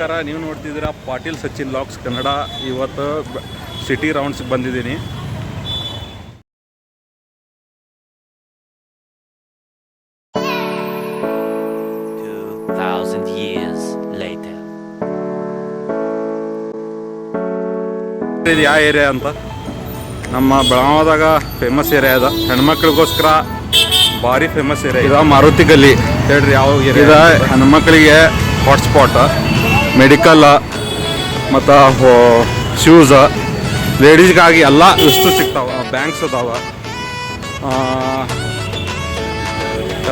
ನಮಸ್ಕಾರ ನೀವು ನೋಡ್ತಿದ್ದೀರಾ ಪಾಟೀಲ್ ಸಚಿನ್ ಲಾಕ್ಸ್ ಕನ್ನಡ. ಇವತ್ತು ಸಿಟಿ ರೌಂಡ್ಸ್ಗೆ ಬಂದಿದ್ದೀನಿ. ಇದು ಯಾವ ಏರಿಯಾ ಅಂತ? ನಮ್ಮ ಬೆಳಗಾವದಾಗ ಫೇಮಸ್ ಏರಿಯಾ ಅದ ಹೆಣ್ಮಕ್ಳಿಗೋಸ್ಕರ ಭಾರಿ ಫೇಮಸ್ ಏರಿಯಾ ಇದು ಮಾರುತಿ ಗಲ್ಲಿ. ಹೇಳ್ರಿ ಯಾವ ಏರಿಯಾ ಇದು ಹೆಣ್ಮಕ್ಳಿಗೆ ಹಾಟ್ಸ್ಪಾಟ್ ಮೆಡಿಕಲ್, ಮತ್ತು ಶೂಸ ಲೇಡೀಸ್ಗಾಗಿ ಎಲ್ಲ ವಸ್ತು ಸಿಗ್ತಾವ ಬ್ಯಾಂಕ್ಸ್ ಅದಾವ.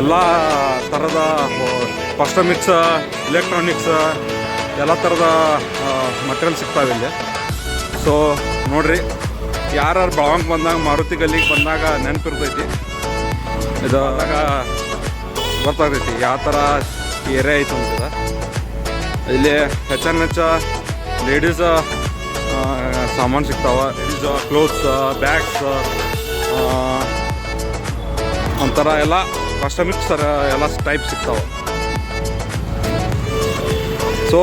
ಎಲ್ಲ ಥರದ ಕಾಸ್ಟಮಿಕ್ಸ್ ಎಲೆಕ್ಟ್ರಾನಿಕ್ಸ್ ಎಲ್ಲ ಥರದ ಮಟೀರಿಯಲ್ ಸಿಗ್ತಾವೆ ಇಲ್ಲಿ. ಸೊ ನೋಡ್ರಿ ಯಾರು ಬೆಳವಂಗ್ ಬಂದಾಗ, ಮಾರುತಿ ಗಲ್ಲಿಗೆ ಬಂದಾಗ ನೆನಪಿರ್ತೈತಿ. ಇದು ಆದಾಗ ಗೊತ್ತಾಗ್ತೈತಿ ಯಾವ ಥರ ಏರಿಯಾ ಐತೆ ಅಂತದ ಇಲ್ಲಿ ಹೆಚ್ಚನ್ ಹೆಚ್ಚ ಲೇಡೀಸ್ ಸಾಮಾನು ಸಿಗ್ತಾವ. ಲೇಡೀಸ್ ಕ್ಲೋತ್ಸ್ ಬ್ಯಾಗ್ಸ್ ಒಂಥರ ಎಲ್ಲ ಕಸ್ಟಮಿಕ್ಸ್ ಎಲ್ಲ ಟೈಪ್ ಸಿಗ್ತಾವೆ. ಸೊ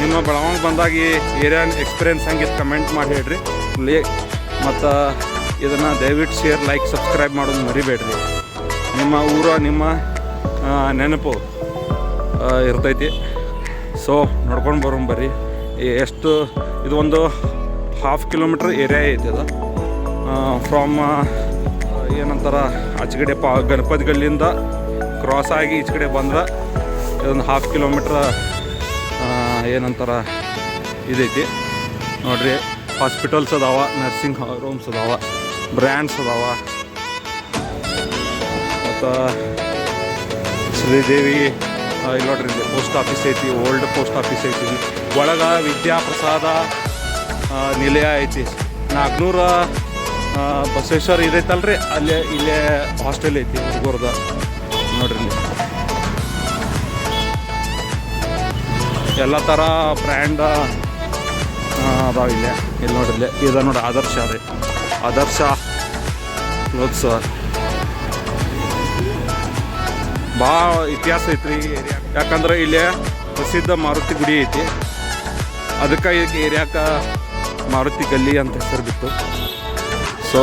ನಿಮ್ಮ ಬೆಳಗಾವಿಗೆ ಬಂದಾಗ ಈ ಏರಿಯಾ ಎಕ್ಸ್ಪೀರಿಯನ್ಸ್ ಹಂಗಿತ್ತು ಕಮೆಂಟ್ ಮಾಡಿ ಹೇಳ್ರಿ. ಮತ್ತು ಇದನ್ನು ದಯವಿಟ್ಟು ಶೇರ್ ಲೈಕ್ ಸಬ್ಸ್ಕ್ರೈಬ್ ಮಾಡೋದು ಮರಿಬೇಡ್ರಿ. ನಿಮ್ಮ ಊರ, ನಿಮ್ಮ ನೆನಪು ಇರ್ತೈತಿ. ಸೊ, ನೋಡ್ಕೊಂಡು ಬರೋಣ ಬರ್ರಿ. ಎಷ್ಟು, ಇದು ಒಂದು ಹಾಫ್ ಕಿಲೋಮೀಟ್ರ್ ಏರಿಯಾ ಐತೆ ಅದು. ಫ್ರಮ್ ಏನಂತಾರ ಆಚೆ ಕಡೆ ಪಾ, ಗಣಪತಿ ಗಲ್ಲಿಂದ ಕ್ರಾಸ್ ಆಗಿ ಈಚೆ ಕಡೆ ಬಂದ್ರೆ ಇದೊಂದು ಹಾಫ್ ಕಿಲೋಮೀಟ್ರ್ ಏನಂತಾರ, ಇದೈತಿ. ನೋಡ್ರಿ ಹಾಸ್ಪಿಟಲ್ಸ್ ಅದಾವ ನರ್ಸಿಂಗ್ ರೂಮ್ಸ್ ಅದಾವ ಬ್ರ್ಯಾಂಡ್ಸ್ ಅದಾವ. ಮತ್ತು ಶ್ರೀದೇವಿ ಇಲ್ಲಿ ನೋಡ್ರಿ ಇಲ್ಲಿ ಪೋಸ್ಟ್ ಆಫೀಸ್ ಐತಿ ಓಲ್ಡ್ ಪೋಸ್ಟ್ ಆಫೀಸ್ ಐತಿ. ಒಳಗೆ ವಿದ್ಯಾಪ್ರಸಾದ ನಿಲಯ ಐತಿ. ನಾಲ್ಕುನೂರ ಬಸವೇಶ್ವರ ಇದೈತಲ್ರಿ, ಅಲ್ಲೇ, ಇಲ್ಲೇ ಹಾಸ್ಟೆಲ್ ಐತಿ ಹುಡುಗರ್ದ. ನೋಡ್ರಿ ಎಲ್ಲ ಥರ ಬ್ರ್ಯಾಂಡ್ ಅದಾವ ಇಲ್ಲೇ. ಇಲ್ಲಿ ನೋಡ್ರಿ ಇದು ನೋಡಿ ಆದರ್ಶ ರೀ. ಆದರ್ಶ ಕ್ಲೋತ್ಸ್ ಭಾಳ ಇತಿಹಾಸ ಐತ್ರಿ ಯಾಕಂದ್ರೆ ಇಲ್ಲಿ ಪ್ರಸಿದ್ಧ ಮಾರುತಿ ಗುಡಿ ಐತಿ. ಅದಕ್ಕೆ ಈ ಏರಿಯಾಕ ಮಾರುತಿ ಗಲ್ಲಿ ಅಂತ ಹೆಸರು ಬಿತ್ತು. ಸೊ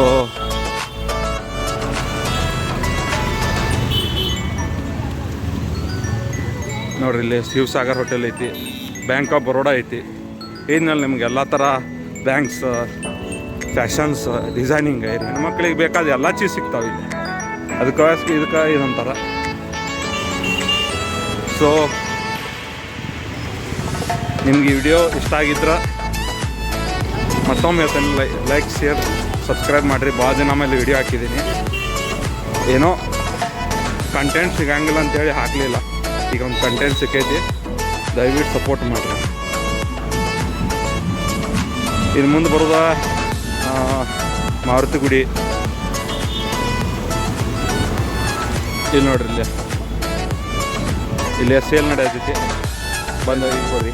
ನೋಡ್ರಿ ಇಲ್ಲಿ ಶಿವಸಾಗರ್ ಹೋಟೆಲ್ ಐತಿ ಬ್ಯಾಂಕ್ ಆಫ್ ಬರೋಡಾ ಐತಿ. ಏನಲ್ಲಿ ನಿಮ್ಗೆ ಎಲ್ಲ ಥರ ಬ್ಯಾಂಕ್ಸ್ ಫ್ಯಾಷನ್ಸ್ ಡಿಸೈನಿಂಗ್ ಹೆಣ್ಮಕ್ಳಿಗೆ ಬೇಕಾದ ಎಲ್ಲ ಚೀಸ್ ಸಿಗ್ತಾವೆ ಇಲ್ಲಿ. ಅದಕ್ಕೆ ಇದಕ್ಕೆ ಇದಂತಾರ ಸೊ ನಿಮ್ಗೆ ವಿಡಿಯೋ ಇಷ್ಟ ಆಗಿದ್ರೆ ಮತ್ತೊಮ್ಮೆ ಹೇಳ್ತೇನೆ ಲೈ ಲೈಕ್ ಶೇರ್ ಸಬ್ಸ್ಕ್ರೈಬ್ ಮಾಡಿರಿ. ಭಾಳ ದಿನ ಮೇಲೆ ವಿಡಿಯೋ ಹಾಕಿದ್ದೀನಿ ಏನೋ ಕಂಟೆಂಟ್ ಸಿಗಂಗಿಲ್ಲ ಅಂತೇಳಿ ಹಾಕಲಿಲ್ಲ. ಈಗ ಒಂದು ಕಂಟೆಂಟ್ ಸಿಕ್ಕೈತಿ. ದಯವಿಟ್ಟು ಸಪೋರ್ಟ್ ಮಾಡಿರಿ. ಇನ್ನು ಮುಂದೆ ಬರೋದ ಮಾರುತಿ ಗುಡಿ. ಇಲ್ಲಿ ನೋಡ್ರಿ ಇಲ್ಲೇ. ಇಲ್ಲೇ ಸೇಲ್ ನಡೆಯತೈತಿ ಬಂದು ಬರ್ರಿ.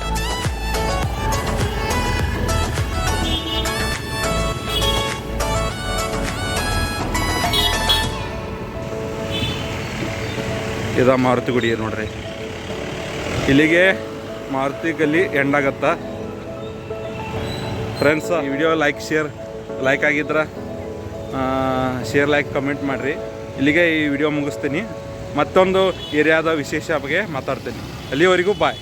ಇದ ಮಾರುತಿ ಗುಡಿ ನೋಡ್ರಿ. ಇಲ್ಲಿಗೆ ಮಾರುತಿ ಎಂಡ್ ಆಗತ್ತ. ಫ್ರೆಂಡ್ಸ್ ಈ ವಿಡಿಯೋ ಲೈಕ್ ಶೇರ್ ಲೈಕ್ ಆಗಿದ್ರೆ ಶೇರ್ ಲೈಕ್ ಕಮೆಂಟ್ ಮಾಡಿರಿ. ಇಲ್ಲಿಗೆ ಈ ವಿಡಿಯೋ ಮುಗಿಸ್ತೀನಿ. ಮತ್ತೊಂದು ಏರಿಯಾದ ವಿಶೇಷ ಬಗ್ಗೆ ಮಾತಾಡ್ತೀನಿ. ಅಲ್ಲಿವರೆಗೂ ಬಾಯ್